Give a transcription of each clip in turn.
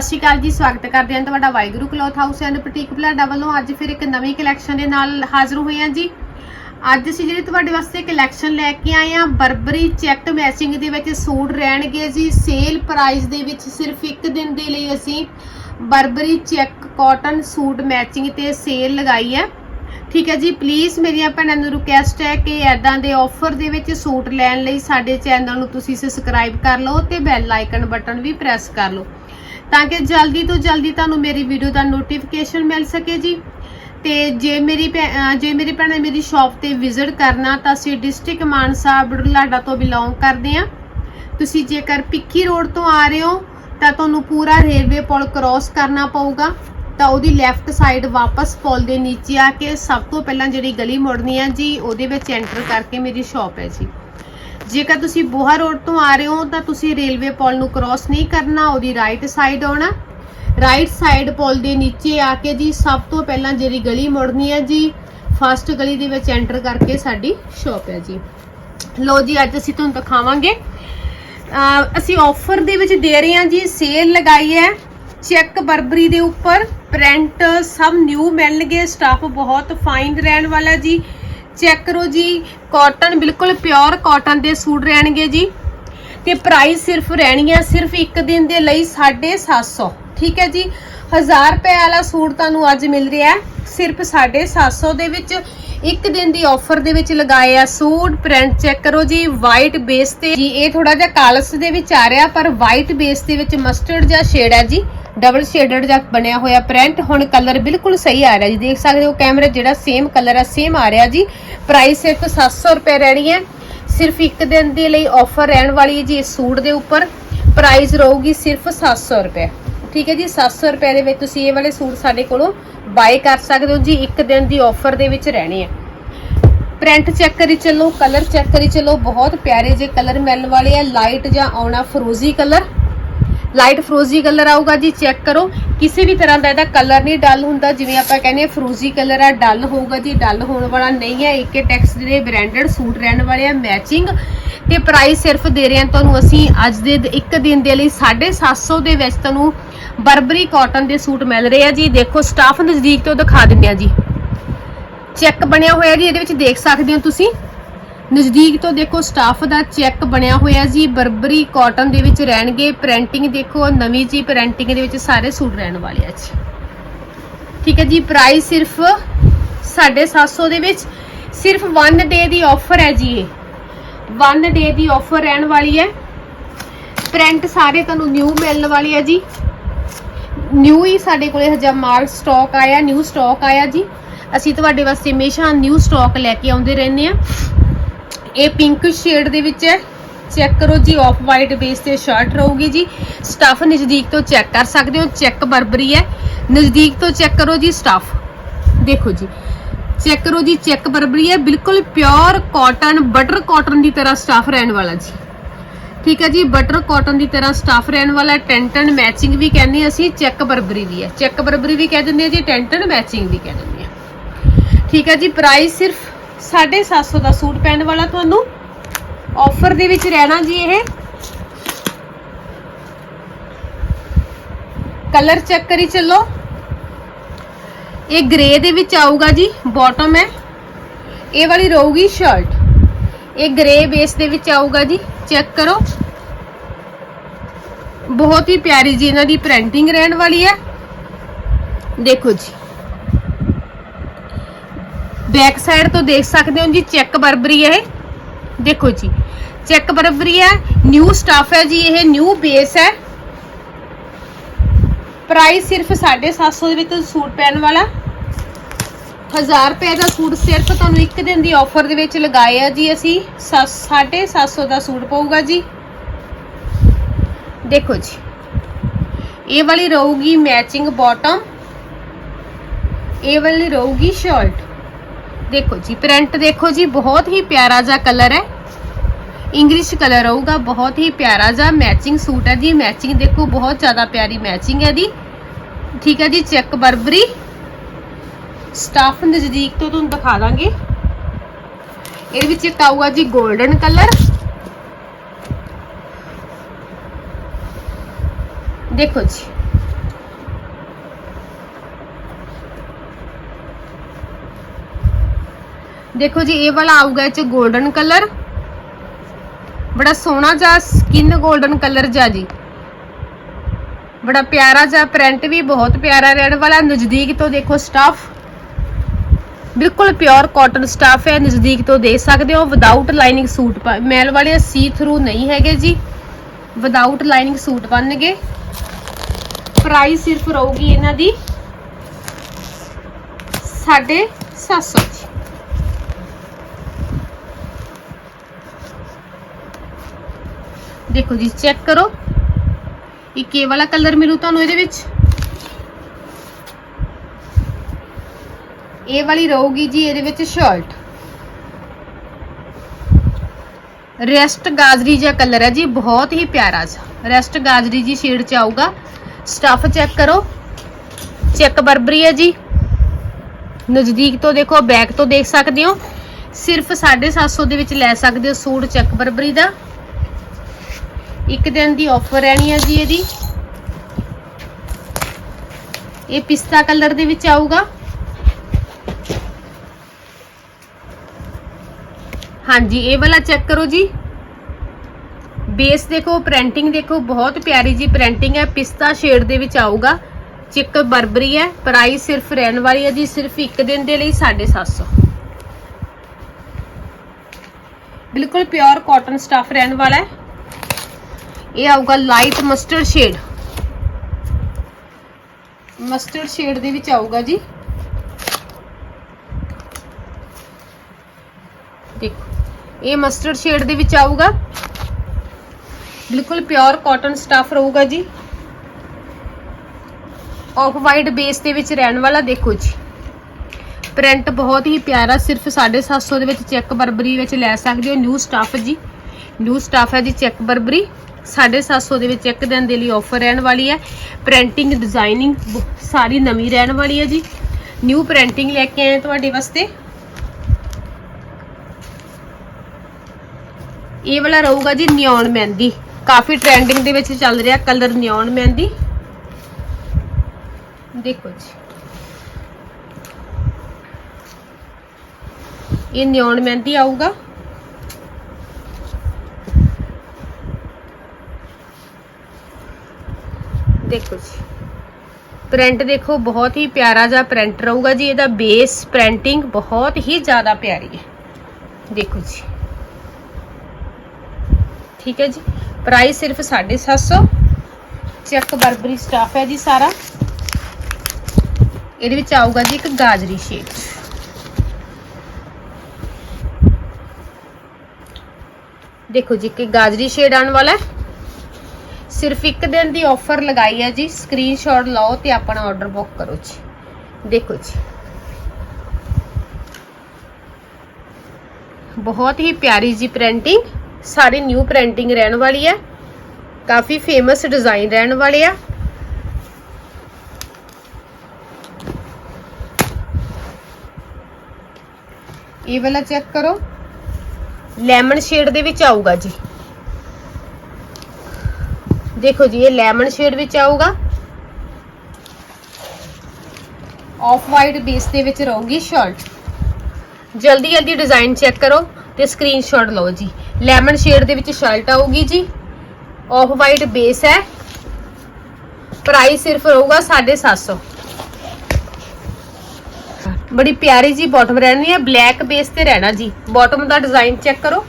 ਸਤਿ ਸ਼੍ਰੀ ਅਕਾਲ ਜੀ, ਸਵਾਗਤ ਕਰਦੇ ਹਾਂ ਤੁਹਾਡਾ Waheguru cloth house and boutique Bhalada ਵੱਲੋਂ। ਅੱਜ ਫਿਰ ਇੱਕ ਨਵੀਂ ਕਲੈਕਸ਼ਨ ਦੇ ਨਾਲ ਹਾਜ਼ਰ ਹੋਏ ਹਾਂ ਜੀ। ਅੱਜ ਅਸੀਂ ਜਿਹੜੀ ਤੁਹਾਡੇ ਵਾਸਤੇ ਕਲੈਕਸ਼ਨ ਲੈ ਕੇ ਆਏ ਹਾਂ, ਬਰਬਰੀ ਚੈੱਕ ਮੈਚਿੰਗ ਦੇ ਵਿੱਚ ਸੂਟ ਰਹਿਣਗੇ ਜੀ। ਸੇਲ ਪ੍ਰਾਈਸ ਦੇ ਵਿੱਚ ਸਿਰਫ ਇੱਕ ਦਿਨ ਦੇ ਲਈ ਅਸੀਂ Burberry check cotton suit matching ਤੇ ਸੇਲ ਲਗਾਈ ਹੈ। ਠੀਕ ਹੈ ਜੀ ਪਲੀਜ਼ ਮੇਰੀਆਂ ਭੈਣਾਂ ਨੂੰ ਰਿਕੁਐਸਟ ਹੈ ਕਿ ਐਦਾਂ ਦੇ ਆਫਰ ਦੇ ਵਿੱਚ ਸੂਟ ਲੈਣ ਲਈ ਸਾਡੇ ਚੈਨਲ ਨੂੰ ਤੁਸੀਂ ਸਬਸਕ੍ਰਾਈਬ ਕਰ ਲਓ ਤੇ ਬੈਲ ਆਈਕਨ ਬਟਨ ਵੀ ਪ੍ਰੈਸ ਕਰ ਲਓ। ਤਾਂ ਕਿ ਜਲਦੀ ਤੋਂ ਜਲਦੀ ਤੁਹਾਨੂੰ ਮੇਰੀ ਵੀਡੀਓ ਦਾ ਨੋਟੀਫਿਕੇਸ਼ਨ ਮਿਲ ਸਕੇ ਜੀ। ਤੇ ਜੇ ਮੇਰੀ ਭੈ- ਜੇ ਮੇਰੀ ਭੈਣਾਂ ਮੇਰੀ ਸ਼ਾਪ ਤੇ ਵਿਜ਼ਿਟ ਕਰਨਾ, ਤਾਂ ਅਸੀਂ ਡਿਸਟ੍ਰਿਕਟ ਮਾਨਸਾ ਬੜਲਾਡਾ ਤੋਂ ਬਿਲੋਂਗ ਕਰਦੇ ਹਾਂ। ਤੁਸੀਂ ਜੇਕਰ ਪਿੱਕੀ ਰੋਡ ਤੋਂ ਆ ਰਹੇ ਹੋ, ਤਾਂ ਤੁਹਾਨੂੰ ਪੂਰਾ ਰੇਲਵੇ ਪੁਲ ਕ੍ਰਾਸ ਕਰਨਾ ਪਊਗਾ। ਤਾਂ ਉਹਦੀ ਲੈਫਟ ਸਾਈਡ ਵਾਪਸ ਪੁਲ ਦੇ ਨੀਚੇ ਆ ਕੇ ਸਭ ਤੋਂ ਪਹਿਲਾਂ ਜਿਹੜੀ ਗਲੀ ਮੁੜਨੀ ਹੈ ਜੀ, ਉਹਦੇ ਵਿੱਚ ਐਂਟਰ ਕਰਕੇ ਮੇਰੀ ਸ਼ਾਪ ਹੈ ਜੀ। ਜੇਕਰ ਤੁਸੀਂ ਬੋਹਾ ਰੋਡ ਤੋਂ ਆ ਰਹੇ ਹੋ, ਤਾਂ ਤੁਸੀਂ ਰੇਲਵੇ ਪੁਲ ਨੂੰ ਕ੍ਰਾਸ ਨਹੀਂ ਕਰਨਾ, ਉਹਦੀ ਰਾਈਟ ਸਾਈਡ ਆਉਣਾ। ਰਾਈਟ ਸਾਈਡ ਪੁਲ ਦੇ ਨੀਚੇ ਆ ਕੇ ਜੀ, ਸਭ ਤੋਂ ਪਹਿਲਾਂ ਜਿਹੜੀ ਗਲੀ ਮੁੜਨੀ ਹੈ ਜੀ ਫਸਟ ਗਲੀ ਦੇ ਵਿੱਚ ਐਂਟਰ ਕਰਕੇ ਸਾਡੀ ਸ਼ਾਪ ਹੈ ਜੀ। ਲੋ ਜੀ, ਅੱਜ ਅਸੀਂ ਤੁਹਾਨੂੰ ਦਿਖਾਵਾਂਗੇ। ਅਸੀਂ ਆਫਰ ਦੇ ਵਿੱਚ ਦੇ ਰਹੇ ਹਾਂ ਜੀ ਸੇਲ ਲਗਾਈ ਹੈ। ਚੈੱਕ ਬਰਬਰੀ ਦੇ ਉੱਪਰ ਪ੍ਰਿੰਟ ਸਭ ਨਿਊ ਮਿਲਣਗੇ ਸਟਾਫ ਬਹੁਤ ਫਾਈਨ ਰਹਿਣ ਵਾਲਾ ਜੀ। ਚੈੱਕ ਕਰੋ ਜੀ ਕਾਟਨ ਬਿਲਕੁਲ ਪਿਓਰ ਕਾਟਨ ਦੇ ਸੂਟ ਰਹਿਣਗੇ ਜੀ। ਤੇ ਪ੍ਰਾਈਸ ਸਿਰਫ ਰਹਿਣੀ ਹੈ, ਸਿਰਫ ਇੱਕ ਦਿਨ ਦੇ ਲਈ 750 ਠੀਕ ਹੈ ਜੀ 1000 ਰੁਪਏ ਵਾਲਾ ਸੂਟ ਤੁਹਾਨੂੰ ਅੱਜ ਮਿਲ ਰਿਹਾ ਹੈ, ਸਿਰਫ 750 ਦੇ ਵਿੱਚ। ਇੱਕ ਦਿਨ ਦੀ ਆਫਰ ਦੇ ਵਿੱਚ ਲਗਾਏ ਆ ਸੂਟ ਪ੍ਰਿੰਟ ਚੈੱਕ ਕਰੋ ਜੀ ਵਾਈਟ ਬੇਸ ਤੇ। ਜੀ, ਇਹ ਥੋੜਾ ਜਿਹਾ ਕਾਲਸ ਦੇ ਵਿੱਚ ਆ ਰਿਹਾ, ਪਰ ਵਾਈਟ ਬੇਸ ਦੇ ਵਿੱਚ ਮਸਟਰਡ ਜਾਂ ਸ਼ੇਡ ਹੈ ਜੀ। ਡਬਲ ਸ਼ੇਡਡ ਜਾਂ ਬਣਿਆ ਹੋਇਆ ਪ੍ਰਿੰਟ। ਹੁਣ ਕਲਰ ਬਿਲਕੁਲ ਸਹੀ ਆ ਰਿਹਾ ਜੀ। ਦੇਖ ਸਕਦੇ ਹੋ ਕੈਮਰੇ ਜਿਹੜਾ ਸੇਮ ਕਲਰ ਆ ਸੇਮ ਆ ਰਿਹਾ ਜੀ। ਪ੍ਰਾਈਸ ਸਿਰਫ 700 ਰੁਪਏ ਰਹਿਣੀ ਹੈ। ਸਿਰਫ ਇੱਕ ਦਿਨ ਦੇ ਲਈ ਆਫਰ ਰਹਿਣ ਵਾਲੀ ਹੈ ਜੀ ਇਸ ਸੂਟ ਦੇ ਉੱਪਰ। ਪ੍ਰਾਈਸ ਰਹੂਗੀ ਸਿਰਫ 700 ਰੁਪਏ। ਠੀਕ ਹੈ ਜੀ 700 ਰੁਪਏ ਦੇ ਵਿੱਚ ਤੁਸੀਂ ਇਹ ਵਾਲੇ ਸੂਟ ਸਾਡੇ ਕੋਲੋਂ ਬਾਏ ਕਰ ਸਕਦੇ ਹੋ ਜੀ। ਇੱਕ ਦਿਨ ਦੀ ਆਫਰ ਦੇ ਵਿੱਚ ਰਹਿਣੇ ਆ। ਪ੍ਰਿੰਟ ਚੈੱਕ ਕਰੀ ਚੱਲੋ ਕਲਰ ਚੈੱਕ ਕਰੀ ਚੱਲੋ। ਬਹੁਤ ਪਿਆਰੇ ਜੇ ਕਲਰ ਮਿਲਣ ਵਾਲੇ ਆ। ਲਾਈਟ ਜਾਂ ਆਉਣਾ ਫਰੋਜ਼ੀ ਕਲਰ ਲਾਈਟ ਫਰੋਜ਼ੀ ਕਲਰ ਆਊਗਾ ਜੀ, ਚੈੱਕ ਕਰੋ। ਕਿਸੇ ਵੀ ਤਰ੍ਹਾਂ ਦਾ ਇਹਦਾ ਕਲਰ ਨਹੀਂ ਡਲ ਹੁੰਦਾ, ਜਿਵੇਂ ਆਪਾਂ ਕਹਿੰਦੇ ਆ ਫਰੋਜ਼ੀ ਕਲਰ ਆ, ਡਲ ਹੋਊਗਾ ਜੀ, ਡਲ ਹੋਣ ਵਾਲਾ ਨਹੀਂ ਹੈ। ਇੱਕ ਟੈਕਸ ਦੇ ਬ੍ਰਾਂਡਡ ਸੂਟ ਰਹਿਣ ਵਾਲੇ ਆ ਮੈਚਿੰਗ ਤੇ ਪ੍ਰਾਈਸ ਸਿਰਫ ਦੇ ਰਹੇ ਹਾਂ ਤੁਹਾਨੂੰ ਅਸੀਂ ਅੱਜ ਦੇ ਇੱਕ ਦਿਨ ਦੇ ਲਈ 750 ਦੇ ਵਿੱਚ ਤੁਹਾਨੂੰ ਬਰਬਰੀ ਕਾਟਨ ਦੇ ਸੂਟ ਮਿਲ ਰਹੇ ਆ ਜੀ। ਦੇਖੋ ਸਟਾਫ ਨਜ਼ਦੀਕ ਤੋਂ ਦਿਖਾ ਦਿੰਦੇ ਆ ਜੀ। ਚੈੱਕ ਬਣਿਆ ਹੋਇਆ ਜੀ, ਇਹਦੇ ਵਿੱਚ ਦੇਖ ਸਕਦੇ ਹੋ ਤੁਸੀਂ। ਨਜ਼ਦੀਕ ਤੋਂ ਦੇਖੋ ਸਟਾਫ ਦਾ ਚੈੱਕ ਬਣਿਆ ਹੋਇਆ ਜੀ। ਬਰਬਰੀ ਕਾਟਨ ਦੇ ਵਿੱਚ ਰਹਿਣਗੇ। ਪ੍ਰਿੰਟਿੰਗ ਦੇਖੋ, ਨਵੀਂ ਜੀ ਪ੍ਰਿੰਟਿੰਗ ਦੇ ਵਿੱਚ ਸਾਰੇ ਸੂਟ ਰਹਿਣ ਵਾਲੇ ਆ ਜੀ। ਠੀਕ ਹੈ ਜੀ ਪ੍ਰਾਈਸ ਸਿਰਫ 750 ਦੇ ਵਿੱਚ। ਸਿਰਫ 1 ਡੇ ਦੀ ਆਫਰ ਹੈ ਜੀ ਇਹ। 1 ਡੇ ਦੀ ਆਫਰ ਰਹਿਣ ਵਾਲੀ ਹੈ। ਪ੍ਰਿੰਟ ਸਾਰੇ ਤੁਹਾਨੂੰ ਨਿਊ ਮਿਲਣ ਵਾਲੀ ਹੈ ਜੀ। ਨਿਊ ਹੀ ਸਾਡੇ ਕੋਲੇ ਹਜੇ ਮਾਲ ਸਟਾਕ ਆਇਆ ਨਿਊ ਸਟਾਕ ਆਇਆ ਜੀ। ਅਸੀਂ ਤੁਹਾਡੇ ਵਾਸਤੇ ਹਮੇਸ਼ਾ ਨਿਊ ਸਟਾਕ ਲੈ ਕੇ ਆਉਂਦੇ ਰਹਿੰਦੇ ਆ ਇਹ ਪਿੰਕ ਸ਼ੇਡ ਦੇ ਵਿੱਚ ਹੈ। ਚੈੱਕ ਕਰੋ ਜੀ ਆਫ ਵਾਈਟ ਬੇਸ ਤੇ ਸ਼ਰਟ ਰਹੂਗੀ ਜੀ। ਸਟਫ ਨਜ਼ਦੀਕ ਤੋਂ ਚੈੱਕ ਕਰ ਸਕਦੇ ਹੋ, ਚੈੱਕ ਬਰਬਰੀ ਹੈ। ਨਜ਼ਦੀਕ ਤੋਂ ਚੈੱਕ ਕਰੋ ਜੀ ਸਟਫ ਦੇਖੋ ਜੀ, ਚੈੱਕ ਕਰੋ ਜੀ, ਚੈੱਕ ਬਰਬਰੀ ਹੈ। ਬਿਲਕੁਲ ਪਿਓਰ ਕਾਟਨ ਬਟਰ ਕਾਟਨ ਦੀ ਤਰ੍ਹਾਂ ਸਟਫ ਰਹਿਣ ਵਾਲਾ ਜੀ। ਠੀਕ ਹੈ ਜੀ ਬਟਰ ਕਾਟਨ ਦੀ ਤਰ੍ਹਾਂ ਸਟਾਫ ਰਹਿਣ ਵਾਲਾ ਟੈਂਟਨ ਮੈਚਿੰਗ ਵੀ ਕਹਿੰਦੇ ਅਸੀਂ, ਚੈੱਕ ਬਰਬਰੀ ਵੀ ਹੈ। ਚੈੱਕ ਬਰਬਰੀ ਵੀ ਕਹਿ ਦਿੰਦੇ ਆ ਜੀ ਟੈਂਟਨ ਮੈਚਿੰਗ ਵੀ ਕਹਿ ਦਿੰਦੇ ਆ ਠੀਕ ਹੈ ਜੀ ਪ੍ਰਾਈਸ ਸਿਰਫ 750 ਦਾ ਸੂਟ ਪੈਣ ਵਾਲਾ ਤੁਹਾਨੂੰ ਆਫਰ ਦੇ ਵਿੱਚ ਰਹਿਣਾ ਜੀ ਇਹ। ਕਲਰ ਚੈੱਕ ਕਰੀ ਚੱਲੋ। ਇਹ ਗ੍ਰੇ ਦੇ ਵਿੱਚ ਆਊਗਾ ਜੀ ਬਾਟਮ ਹੈ। ਇਹ ਵਾਲੀ ਰਹੂਗੀ ਸ਼ਰਟ ਇਹ ਗ੍ਰੇ ਬੇਸ ਦੇ ਵਿੱਚ ਆਊਗਾ ਜੀ ਚੈੱਕ ਕਰੋ। ਬਹੁਤ ਹੀ ਪਿਆਰੀ ਜੀ ਇਹਨਾਂ ਦੀ ਪ੍ਰਿੰਟਿੰਗ ਰਹਿਣ ਵਾਲੀ ਹੈ। ਦੇਖੋ ਜੀ। ਬੈਕ ਸਾਈਡ ਤੋਂ ਦੇਖ ਸਕਦੇ ਹੋ ਜੀ, ਚੈੱਕ ਬਰਬਰੀ ਹੈ ਇਹ। ਦੇਖੋ ਜੀ, ਚੈੱਕ ਬਰਬਰੀ ਹੈ ਨਿਊ ਸਟਾਫ ਹੈ ਜੀ ਇਹ ਨਿਊ ਬੇਸ ਹੈ। ਪ੍ਰਾਈਸ ਸਿਰਫ 750 ਦੇ ਵਿੱਚ ਸੂਟ ਪੈਣ ਵਾਲਾ। 1000 ਰੁਪਏ ਦਾ ਸੂਟ ਸਿਰਫ ਤੁਹਾਨੂੰ ਇੱਕ ਦਿਨ ਦੀ ਆਫਰ ਦੇ ਵਿੱਚ ਲਗਾਏ ਆ ਜੀ ਅਸੀਂ। 750 ਦਾ ਸੂਟ ਪਊਗਾ ਜੀ। ਦੇਖੋ ਜੀ, ਇਹ ਵਾਲੀ ਰਹੂਗੀ ਮੈਚਿੰਗ ਬਾਟਮ ਇਹ ਵਾਲੀ ਰਹੂਗੀ ਸ਼ਰਟ ਦੇਖੋ ਜੀ ਪ੍ਰਿੰਟ ਦੇਖੋ ਜੀ, ਬਹੁਤ ਹੀ ਪਿਆਰਾ ਜਿਹਾ ਕਲਰ ਹੈ। ਇੰਗਲਿਸ਼ ਕਲਰ ਆਊਗਾ ਬਹੁਤ ਹੀ ਪਿਆਰਾ ਜਿਹਾ ਮੈਚਿੰਗ ਸੂਟ ਹੈ ਜੀ। ਮੈਚਿੰਗ ਦੇਖੋ, ਬਹੁਤ ਜ਼ਿਆਦਾ ਪਿਆਰੀ ਮੈਚਿੰਗ ਹੈ ਦੀ ਠੀਕ ਹੈ ਜੀ ਚੈੱਕ ਬਰਬਰੀ ਸਟਾਫ ਨਜ਼ਦੀਕ ਤੋਂ ਤੁਹਾਨੂੰ ਦਿਖਾ ਦਾਂਗੇ। ਇਹਦੇ ਵਿੱਚ ਇੱਕ ਆਊਗਾ ਜੀ 골ਡਨ ਕਲਰ ਦੇਖੋ ਜੀ ਦੇਖੋ ਜੀ, ਇਹ ਵਾਲਾ ਆਊਗਾ ਇਹ ਚ 골ਡਨ ਕਲਰ ਬੜਾ ਸੋਹਣਾ ਜਿਹਾ ਸਕਿਨ 골ਡਨ ਕਲਰ ਜਿਹਾ ਜੀ। ਬੜਾ ਪਿਆਰਾ ਜਿਹਾ ਪ੍ਰਿੰਟ ਵੀ, ਬਹੁਤ ਪਿਆਰਾ ਰੈਡ ਵਾਲਾ, ਨਜ਼ਦੀਕ ਤੋਂ ਦੇਖੋ ਸਟਫ ਬਿਲਕੁਲ ਪਿਓਰ ਕਾਟਨ ਸਟਫ ਹੈ, ਨਜ਼ਦੀਕ ਤੋਂ ਦੇਖ ਸਕਦੇ ਹੋ। ਵਿਦਆਊਟ ਲਾਈਨਿੰਗ ਸੂਟ ਮੈਲ ਵਾਲੇ ਸੀ ਥਰੂ ਨਹੀਂ ਹੈਗੇ ਜੀ। ਵਿਦਆਊਟ ਲਾਈਨਿੰਗ ਸੂਟ ਬਣਨਗੇ ਪ੍ਰਾਈਸ ਸਿਰਫ ਰਹੂਗੀ ਇਹਨਾਂ ਦੀ 750 ਜੀ ਦੇਖੋ ਜੀ ਚੈੱਕ ਕਰੋ। ਇਹ ਕੇ ਵਾਲਾ ਕਲਰ ਮਿਲੂ ਤੁਹਾਨੂੰ ਇਹਦੇ ਵਿੱਚ? ਇਹ ਵਾਲੀ ਰਹੂਗੀ ਜੀ ਇਹਦੇ ਵਿੱਚ ਸ਼ਰਟ ਰੈਸਟ ਗਾਜਰੀ ਜਿਹਾ ਕਲਰ ਹੈ ਜੀ, ਬਹੁਤ ਹੀ ਪਿਆਰਾ ਜਿਹਾ। ਰੈਸਟ ਗਾਜਰੀ ਜੀ ਸ਼ੇਡ ਚ ਆਊਗਾ। ਸਟਫ ਚੈੱਕ ਕਰੋ। ਚੈੱਕ ਬਰਬਰੀ ਹੈ ਜੀ। ਨਜ਼ਦੀਕ ਤੋਂ ਦੇਖੋ ਬੈਕ ਤੋਂ ਦੇਖ ਸਕਦੇ ਹੋ। ਸਿਰਫ 750 ਦੇ ਵਿੱਚ ਲੈ ਸਕਦੇ ਹੋ ਸੂਟ ਚੈੱਕ ਬਰਬਰੀ ਦਾ। ਇੱਕ ਦਿਨ ਦੀ ਆਫਰ ਰਹਿਣੀ ਹੈ ਜੀ ਇਹਦੀ। ਇਹ ਪਿਸਤਾ ਕਲਰ ਦੇ ਵਿੱਚ ਆਊਗਾ। ਹਾਂਜੀ, ਇਹ ਵਾਲਾ ਚੈੱਕ ਕਰੋ ਜੀ। ਬੇਸ ਦੇਖੋ ਪ੍ਰਿੰਟਿੰਗ ਦੇਖੋ, ਬਹੁਤ ਪਿਆਰੀ ਜੀ ਪ੍ਰਿੰਟਿੰਗ ਹੈ। ਪਿਸਤਾ ਸ਼ੇਡ ਦੇ ਵਿੱਚ ਆਊਗਾ। ਚਿੱਕ ਬਰਬਰੀ ਹੈ। ਪ੍ਰਾਈਸ ਸਿਰਫ ਰਹਿਣ ਵਾਲੀ ਹੈ ਜੀ, ਸਿਰਫ ਇੱਕ ਦਿਨ ਦੇ ਲਈ 750 ਬਿਲਕੁਲ ਪਿਓਰ ਕਾਟਨ ਸਟਫ ਰਹਿਣ ਵਾਲਾ ਹੈ। ਇਹ ਆਊਗਾ light mustard shade mustard shade ਦੇ ਵਿੱਚ ਆਊਗਾ ਜੀ। ਦੇਖੋ, ਇਹ ਮਸਟਰਡ ਸ਼ੇਡ ਦੇ ਵਿੱਚ ਆਊਗਾ। ਬਿਲਕੁਲ ਪਿਓਰ ਕਾਟਨ ਸਟਫ ਰਹੂਗਾ ਜੀ। ਆਫ ਵਾਈਟ ਬੇਸ ਦੇ ਵਿੱਚ ਰਹਿਣ ਵਾਲਾ ਦੇਖੋ ਜੀ। ਪ੍ਰਿੰਟ ਬਹੁਤ ਹੀ ਪਿਆਰਾ, ਸਿਰਫ 750 ਦੇ ਵਿੱਚ ਚੈੱਕ ਬਰਬਰੀ ਵਿੱਚ ਲੈ ਸਕਦੇ ਹੋ। ਨਿਊ ਸਟਫ ਜੀ। ਨਿਊ ਸਟਫ ਹੈ ਜੀ ਚੈੱਕ ਬਰਬਰੀ 750 ਦੇ ਵਿੱਚ ਇੱਕ ਦਿਨ ਦੇ ਲਈ ਆਫਰ ਰਹਿਣ ਵਾਲੀ ਹੈ। ਪ੍ਰਿੰਟਿੰਗ ਡਿਜ਼ਾਈਨਿੰਗ ਸਾਰੀ ਨਵੀਂ ਰਹਿਣ ਵਾਲੀ ਹੈ ਜੀ। ਨਿਊ ਪ੍ਰਿੰਟਿੰਗ ਲੈ ਕੇ ਆਏ ਤੁਹਾਡੇ ਵਾਸਤੇ। ਇਹ ਵਾਲਾ ਰਹੂਗਾ ਜੀ ਨਿਓਨ ਮਹਿੰਦੀ। ਕਾਫੀ ਟ੍ਰੈਂਡਿੰਗ ਦੇ ਵਿੱਚ ਚੱਲ ਰਿਹਾ ਕਲਰ ਨਿਓਨ ਮਹਿੰਦੀ। ਦੇਖੋ ਜੀ। ਇਹ ਨਿਓਨ ਮਹਿੰਦੀ ਆਊਗਾ। ਦੇਖੋ ਜੀ। ਪ੍ਰਿੰਟ ਦੇਖੋ, ਬਹੁਤ ਹੀ ਪਿਆਰਾ ਜਿਹਾ ਪ੍ਰਿੰਟ ਰਹੂਗਾ ਜੀ। ਇਹਦਾ ਬੇਸ ਪ੍ਰਿੰਟਿੰਗ ਬਹੁਤ ਹੀ ਜ਼ਿਆਦਾ ਪਿਆਰੀ ਹੈ। ਦੇਖੋ ਜੀ। ਠੀਕ ਹੈ ਜੀ। ਪ੍ਰਾਈਸ ਸਿਰਫ 750 ਚੈੱਕ ਬਰਬਰੀ ਸਟਾਫ ਹੈ ਜੀ ਸਾਰਾ। ਇਹਦੇ ਵਿੱਚ ਆਊਗਾ ਜੀ ਇੱਕ ਗਾਜਰੀ ਸ਼ੇਡ ਦੇਖੋ ਜੀ ਕਿ ਗਾਜਰੀ ਸ਼ੇਡ ਆਉਣ ਵਾਲਾ ਹੈ। ਸਿਰਫ ਇੱਕ ਦਿਨ ਦੀ ਆਫਰ ਲਗਾਈ ਹੈ ਜੀ। ਸਕਰੀਨਸ਼ਾਟ ਲਓ ਤੇ ਆਪਣਾ ਆਰਡਰ ਬੁੱਕ ਕਰੋ ਜੀ। ਦੇਖੋ ਜੀ। ਬਹੁਤ ਹੀ ਪਿਆਰੀ ਜੀ ਪ੍ਰਿੰਟਿੰਗ ਸਾਰੀ ਨਿਊ ਪ੍ਰਿੰਟਿੰਗ ਰਹਿਣ ਵਾਲੀ ਹੈ। ਕਾਫੀ ਫੇਮਸ ਡਿਜ਼ਾਈਨ ਰਹਿਣ ਵਾਲੇ ਆ। ਇਹ ਵਾਲਾ ਚੈੱਕ ਕਰੋ। ਲੈਮਨ ਸ਼ੇਡ ਦੇ ਵਿੱਚ ਆਊਗਾ ਜੀ। ਦੇਖੋ ਜੀ, ਇਹ ਲੈਮਨ ਸ਼ੇਡ ਵਿੱਚ ਆਊਗਾ। ਆਫ ਵਾਈਟ ਬੇਸ ਦੇ ਵਿੱਚ ਰਹੂਗੀ ਸ਼ਰਟ ਜਲਦੀ ਜਲਦੀ ਡਿਜ਼ਾਈਨ ਚੈੱਕ ਕਰੋ ਤੇ ਸਕਰੀਨਸ਼ਾਟ ਲਓ ਜੀ। ਲੈਮਨ ਸ਼ੇਡ ਦੇ ਵਿੱਚ ਸ਼ਰਟ ਆਊਗੀ ਜੀ। ਆਫ ਵਾਈਟ ਬੇਸ ਹੈ। ਪ੍ਰਾਈਸ ਸਿਰਫ ਰਹੂਗਾ 750 ਬੜੀ ਪਿਆਰੀ ਜੀ ਬਾਟਮ ਰਹਿਣੀ ਹੈ। ਬਲੈਕ ਬੇਸ ਤੇ ਰਹਿਣਾ ਜੀ। ਬਾਟਮ ਦਾ ਡਿਜ਼ਾਈਨ ਚੈੱਕ ਕਰੋ।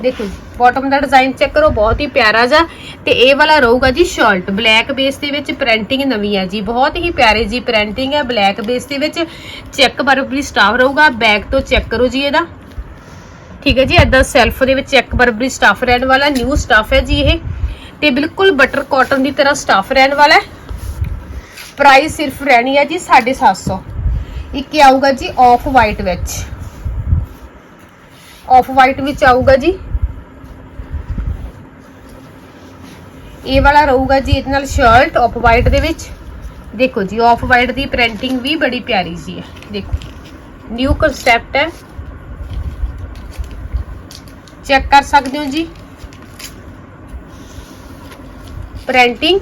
ਦੇਖੋ ਜੀ। ਬਾਟਮ ਦਾ ਡਿਜ਼ਾਈਨ ਚੈੱਕ ਕਰੋ, ਬਹੁਤ ਹੀ ਪਿਆਰਾ ਜਿਹਾ। ਤੇ ਇਹ ਵਾਲਾ ਰਹੂਗਾ ਜੀ ਸ਼ਰਟ ਬਲੈਕ ਬੇਸ ਦੇ ਵਿੱਚ ਪ੍ਰਿੰਟਿੰਗ ਨਵੀਂ ਹੈ ਜੀ। ਬਹੁਤ ਹੀ ਪਿਆਰੇ ਜੀ ਪ੍ਰਿੰਟਿੰਗ ਹੈ ਬਲੈਕ ਬੇਸ ਦੇ ਵਿੱਚ। ਚੈੱਕ ਬਰਬਰੀ ਸਟਾਫ ਰਹੂਗਾ ਬੈਕ ਤੋਂ ਚੈੱਕ ਕਰੋ ਜੀ ਇਹਦਾ। ਠੀਕ ਹੈ ਜੀ ਇਦਾਂ ਸੈਲਫ ਦੇ ਵਿੱਚ ਚੈੱਕ ਬਰਬਰੀ ਸਟਾਫ ਰਹਿਣ ਵਾਲਾ ਨਿਊ ਸਟਾਫ ਹੈ ਜੀ ਇਹ। ਤੇ ਬਿਲਕੁਲ ਬਟਰ ਕਾਟਨ ਦੀ ਤਰ੍ਹਾਂ ਸਟਾਫ ਰਹਿਣ ਵਾਲਾ ਹੈ। ਪ੍ਰਾਈਸ ਸਿਰਫ ਰਹਿਣੀ ਹੈ ਜੀ 750 ਇੱਕ ਆਊਗਾ ਜੀ ਆਫ ਵਾਈਟ ਵਿੱਚ। ਆਫ ਵਾਈਟ ਵਿੱਚ ਆਊਗਾ ਜੀ। ਇਹ ਵਾਲਾ ਰਹੂਗਾ ਜੀ ਇਹਦੇ ਨਾਲ ਸ਼ਰਟ ਆਫ ਵਾਈਟ ਦੇ ਵਿੱਚ। ਦੇਖੋ ਜੀ ਆਫ ਵਾਈਟ ਦੀ ਪ੍ਰਿੰਟਿੰਗ ਵੀ ਬੜੀ ਪਿਆਰੀ ਜੀ ਹੈ। ਦੇਖੋ ਨਿਊ ਕਨਸੈਪਟ ਹੈ। ਚੈੱਕ ਕਰ ਸਕਦੇ ਹੋ ਜੀ। ਪ੍ਰਿੰਟਿੰਗ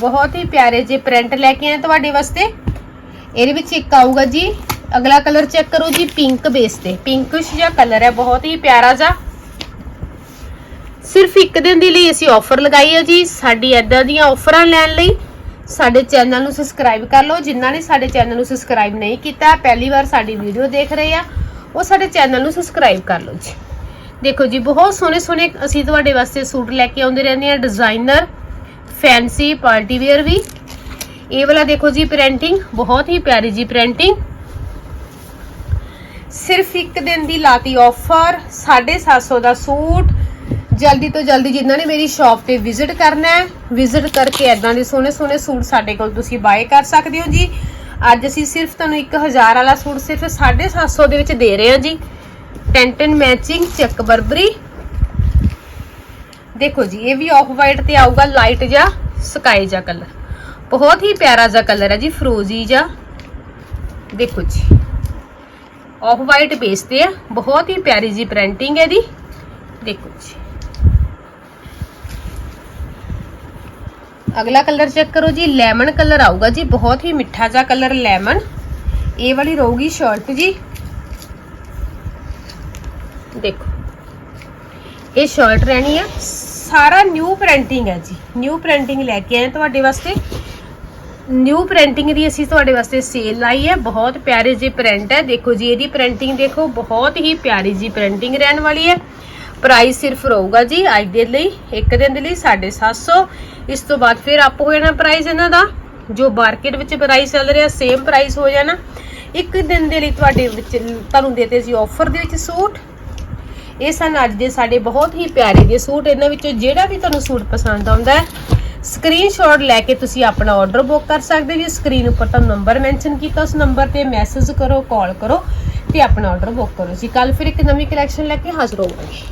ਬਹੁਤ ਹੀ ਪਿਆਰੇ ਜੇ ਪ੍ਰਿੰਟ ਲੈ ਕੇ ਆਏ ਤੁਹਾਡੇ ਵਾਸਤੇ। ਇਹਦੇ ਵਿੱਚ ਇੱਕ ਆਊਗਾ ਜੀ। ਅਗਲਾ ਕਲਰ ਚੈੱਕ ਕਰੋ ਜੀ ਪਿੰਕ ਬੇਸ ਤੇ। ਪਿੰਕਿਸ਼ ਜਿਹਾ ਕਲਰ ਹੈ, ਬਹੁਤ ਹੀ ਪਿਆਰਾ ਜਿਹਾ। ਸਿਰਫ ਇੱਕ ਦਿਨ ਦੇ ਲਈ ਅਸੀਂ ਆਫਰ ਲਗਾਈ ਹੈ ਜੀ। ਸਾਡੀ ਐਦਾਂ ਦੀਆਂ ਆਫਰਾਂ ਲੈਣ ਲਈ ਸਾਡੇ ਚੈਨਲ ਨੂੰ ਸਬਸਕ੍ਰਾਈਬ ਕਰ ਲਓ। ਜਿਨ੍ਹਾਂ ਨੇ ਸਾਡੇ ਚੈਨਲ ਨੂੰ ਸਬਸਕ੍ਰਾਈਬ ਨਹੀਂ ਕੀਤਾ, ਪਹਿਲੀ ਵਾਰ ਸਾਡੀ ਵੀਡੀਓ ਦੇਖ ਰਹੇ ਆ, ਉਹ ਸਾਡੇ ਚੈਨਲ ਨੂੰ ਸਬਸਕ੍ਰਾਈਬ ਕਰ ਲਓ ਜੀ। ਦੇਖੋ ਜੀ, ਬਹੁਤ ਸੋਹਣੇ ਸੋਹਣੇ ਅਸੀਂ ਤੁਹਾਡੇ ਵਾਸਤੇ ਸੂਟ ਲੈ ਕੇ ਆਉਂਦੇ ਰਹਿੰਦੇ ਆ ਡਿਜ਼ਾਈਨਰ ਫੈਂਸੀ ਪਾਰਟੀ ਵੇਅਰ ਵੀ। ਇਹ ਵਾਲਾ ਦੇਖੋ ਜੀ ਪ੍ਰਿੰਟਿੰਗ ਬਹੁਤ ਹੀ ਪਿਆਰੀ ਜੀ ਪ੍ਰਿੰਟਿੰਗ ਸਿਰਫ ਇੱਕ ਦਿਨ ਦੀ ਲਾਤੀ ਆਫਰ 750 ਦਾ ਸੂਟ। ਜਲਦੀ ਤੋਂ ਜਲਦੀ ਜਿਨ੍ਹਾਂ ਨੇ ਮੇਰੀ ਸ਼ਾਪ ਤੇ ਵਿਜ਼ਿਟ ਕਰਨਾ ਹੈ ਵਿਜ਼ਿਟ ਕਰਕੇ ਐਦਾਂ ਦੇ ਸੋਹਣੇ ਸੋਹਣੇ ਸੂਟ ਸਾਡੇ ਕੋਲ ਤੁਸੀਂ ਬਾਏ ਕਰ ਸਕਦੇ ਹੋ ਜੀ। ਅੱਜ ਅਸੀਂ ਸਿਰਫ ਤੁਹਾਨੂੰ 1000 ਵਾਲਾ ਸੂਟ ਸਿਰਫ 750 ਦੇ ਵਿੱਚ ਦੇ ਰਹੇ ਹਾਂ ਜੀ। ਟੈਂਟਨ ਮੈਚਿੰਗ ਚੱਕ ਬਰਬਰੀ। ਦੇਖੋ ਜੀ, ਇਹ ਵੀ ਆਫ ਵਾਈਟ ਤੇ ਆਊਗਾ ਲਾਈਟ ਜਿਹਾ ਸਕਾਈ ਜਿਹਾ ਕਲਰ ਬਹੁਤ ਹੀ ਪਿਆਰਾ ਜਿਹਾ ਕਲਰ ਹੈ ਜੀ ਫਰੋਜ਼ੀ ਜਿਹਾ। ਦੇਖੋ ਜੀ ਆਫ ਵਾਈਟ ਬੇਸ ਤੇ ਆ ਬਹੁਤ ਹੀ ਪਿਆਰੀ ਜੀ ਪ੍ਰਿੰਟਿੰਗ ਹੈ ਦੀ ਦੇਖੋ ਜੀ। ਅਗਲਾ ਕਲਰ ਚੈੱਕ ਕਰੋ ਜੀ, ਲੈਮਨ ਕਲਰ ਆਊਗਾ ਜੀ, ਬਹੁਤ ਹੀ ਮਿੱਠਾ ਜਿਹਾ ਕਲਰ ਲੈਮਨ। ਇਹ ਵਾਲੀ ਰਹੂਗੀ ਸ਼ਰਟ ਜੀ। ਦੇਖੋ, ਇਹ ਸ਼ਰਟ ਰਹਿਣੀ ਆ। ਸਾਰਾ ਨਿਊ ਪ੍ਰਿੰਟਿੰਗ ਹੈ ਜੀ। ਨਿਊ ਪ੍ਰਿੰਟਿੰਗ ਲੈ ਕੇ ਆਏ ਤੁਹਾਡੇ ਵਾਸਤੇ। ਨਿਊ ਪ੍ਰਿੰਟਿੰਗ ਦੀ ਅਸੀਂ ਤੁਹਾਡੇ ਵਾਸਤੇ ਸੇਲ ਲਾਈ ਹੈ। ਬਹੁਤ ਪਿਆਰੇ ਜੀ ਪ੍ਰਿੰਟ ਹੈ। ਦੇਖੋ ਜੀ, ਇਹਦੀ ਪ੍ਰਿੰਟਿੰਗ ਦੇਖੋ, ਬਹੁਤ ਹੀ ਪਿਆਰੀ ਜੀ ਪ੍ਰਿੰਟਿੰਗ ਰਹਿਣ ਵਾਲੀ ਹੈ। ਪ੍ਰਾਈਸ ਸਿਰਫ ਰਹੂਗਾ ਜੀ ਅੱਜ ਦੇ ਲਈ, ਇੱਕ ਦਿਨ ਦੇ ਲਈ 750 ਇਸ ਤੋਂ ਬਾਅਦ ਫਿਰ ਅਪ ਹੋ ਜਾਣਾ ਪ੍ਰਾਈਸ ਇਹਨਾਂ ਦਾ, ਜੋ ਮਾਰਕੀਟ ਵਿੱਚ ਪ੍ਰਾਈਸ ਚੱਲ ਰਿਹਾ ਸੇਮ ਪ੍ਰਾਈਸ ਹੋ ਜਾਣਾ। ਇੱਕ ਦਿਨ ਦੇ ਲਈ ਤੁਹਾਡੇ ਵਿੱਚ ਤੁਹਾਨੂੰ ਦੇਤੇ ਸੀ ਆਫਰ ਦੇ ਵਿੱਚ ਸੂਟ। ਇਹ ਸਨ ਅੱਜ ਦੇ ਸਾਡੇ ਬਹੁਤ ਹੀ ਪਿਆਰੇ ਦੇ ਸੂਟ। ਇਹਨਾਂ ਵਿੱਚੋਂ ਜਿਹੜਾ ਵੀ ਤੁਹਾਨੂੰ ਸੂਟ ਪਸੰਦ ਆਉਂਦਾ ਹੈ ਸਕਰੀਨਸ਼ਾਟ ਲੈ ਕੇ ਤੁਸੀਂ ਆਪਣਾ ਆਰਡਰ ਬੁੱਕ ਕਰ ਸਕਦੇ ਹੋ। ਜੀ ਸਕਰੀਨ ਉੱਪਰ ਤੁਹਾਨੂੰ ਨੰਬਰ ਮੈਂਸ਼ਨ ਕੀਤਾ, ਉਸ ਨੰਬਰ ਤੇ ਮੈਸੇਜ ਕਰੋ ਕਾਲ ਕਰੋ ਤੇ ਆਪਣਾ ਆਰਡਰ ਬੁੱਕ ਕਰੋ। ਜੀ ਕੱਲ ਫਿਰ ਇੱਕ ਨਵੀਂ ਕਲੈਕਸ਼ਨ ਲੈ ਕੇ ਹਾਜ਼ਰ ਹੋਵਾਂਗੇ।